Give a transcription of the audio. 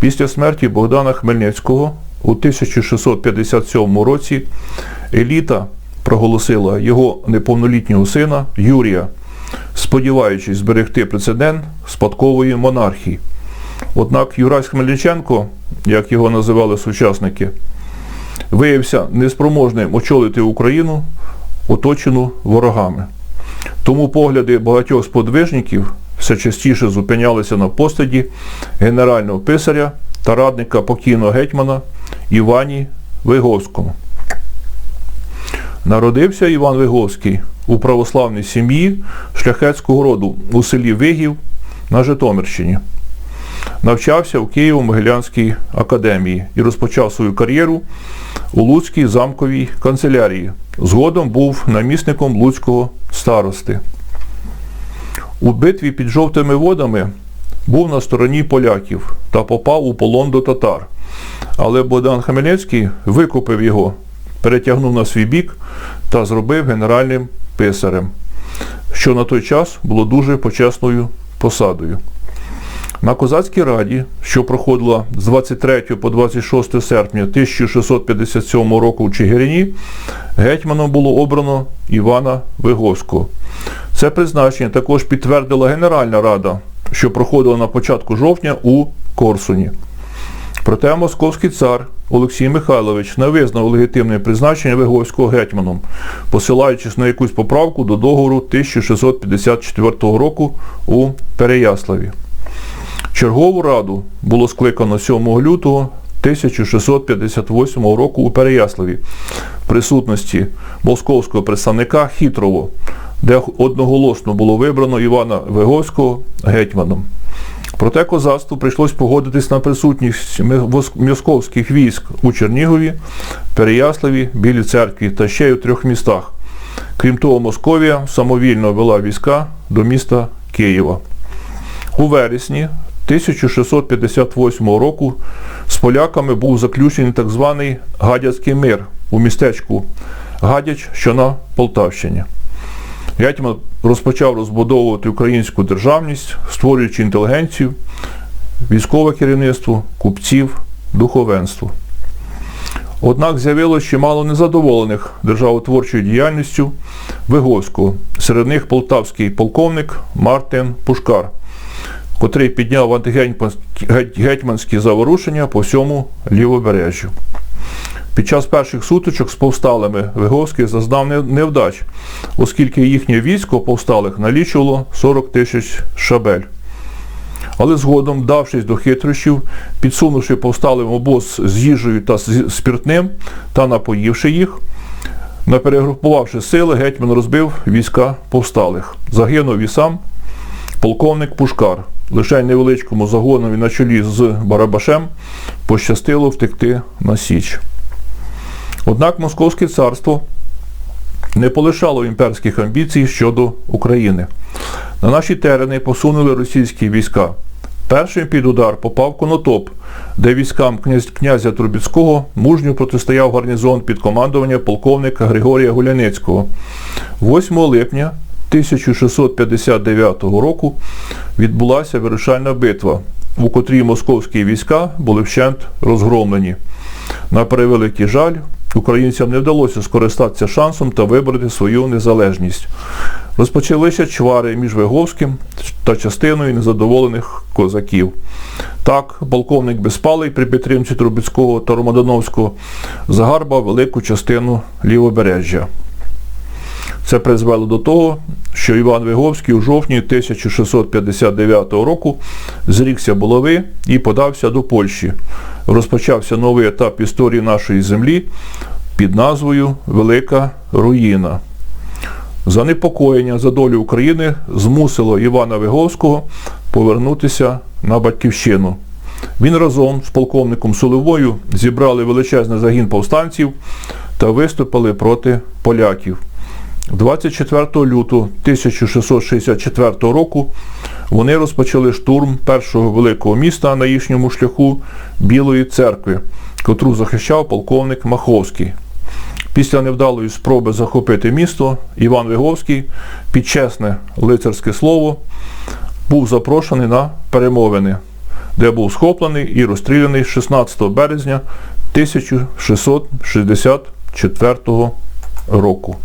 Після смерті Богдана Хмельницького у 1657 році еліта проголосила його неповнолітнього сина Юрія, сподіваючись зберегти прецедент спадкової монархії. Однак Юрась Хмельниченко, як його називали сучасники, виявився неспроможним очолити Україну, оточену ворогами. Тому погляди багатьох сподвижників все частіше зупинялися на постаді генерального писаря та радника покійного гетьмана Івані Виговському. Народився Іван Виговський у православній сім'ї шляхетського роду у селі Вигів на Житомирщині. Навчався в Києво-Могилянській академії і розпочав свою кар'єру у Луцькій замковій канцелярії. Згодом був намісником Луцького старости. У битві під жовтими водами був на стороні поляків та попав у полон до татар. Але Богдан Хмельницький викупив його, перетягнув на свій бік та зробив генеральним писарем, що на той час було дуже почесною посадою. На Козацькій раді, що проходила з 23 по 26 серпня 1657 року в Чигирині, гетьманом було обрано Івана Виговського. Це призначення також підтвердила Генеральна Рада, що проходила на початку жовтня у Корсуні. Проте московський цар Олексій Михайлович не визнав легітимне призначення Виговського гетьманом, посилаючись на якусь поправку до договору 1654 року у Переяславі. Чергову раду було скликано 7 лютого 1658 року у Переяславі в присутності московського представника Хітрово, де одноголосно було вибрано Івана Виговського гетьманом. Проте козацтву прийшлось погодитись на присутність московських військ у Чернігові, Переяславі, Білій церкві та ще й у трьох містах. Крім того, Московія самовільно вела війська до міста Києва. У вересні 1658 року з поляками був заключений так званий Гадяцький мир у містечку Гадяч, що на Полтавщині. Гетьман розпочав розбудовувати українську державність, створюючи інтелігенцію, військове керівництво, купців, духовенство. Однак з'явилося чимало незадоволених державотворчою діяльністю Виговського, серед них полтавський полковник Мартин Пушкар, котрий підняв антигетьманські заворушення по всьому лівобережжю. Під час перших сутичок з повсталими Виговський зазнав невдач, оскільки їхнє військо повсталих налічувало 40 тисяч шабель. Але згодом, давшись до хитрощів, підсунувши повсталим обоз з їжею та спиртним та напоївши їх, наперегрупувавши сили, гетьман розбив війська повсталих. Загинув і сам полковник Пушкар. Лише невеличкому загонові на чолі з Барабашем пощастило втекти на Січ. Однак Московське царство не полишало імперських амбіцій щодо України. На наші терени посунули російські війська. Першим під удар попав Конотоп, де військам князя Трубіцького мужньо протистояв гарнізон під командування полковника Григорія Гуляницького. 8 липня 1659 року відбулася вирішальна битва, у котрій московські війська були вщент розгромлені. На превеликий жаль, українцям не вдалося скористатися шансом та вибрати свою незалежність. Розпочалися чвари між Виговським та частиною незадоволених козаків. Так, полковник Безпалий при підтримці Трубецького та Ромадановського загарбав велику частину лівобережжя. Це призвело до того, що Іван Виговський у жовтні 1659 року зрікся булави і подався до Польщі. Розпочався новий етап історії нашої землі під назвою Велика Руїна. Занепокоєння за долю України змусило Івана Виговського повернутися на батьківщину. Він разом з полковником Соловою зібрали величезний загін повстанців та виступили проти поляків. 24 лютого 1664 року вони розпочали штурм першого великого міста на їхньому шляху Білої церкви, котру захищав полковник Маховський. Після невдалої спроби захопити місто Іван Виговський під чесне лицарське слово був запрошений на перемовини. де був схоплений і розстріляний 16 березня 1664 року.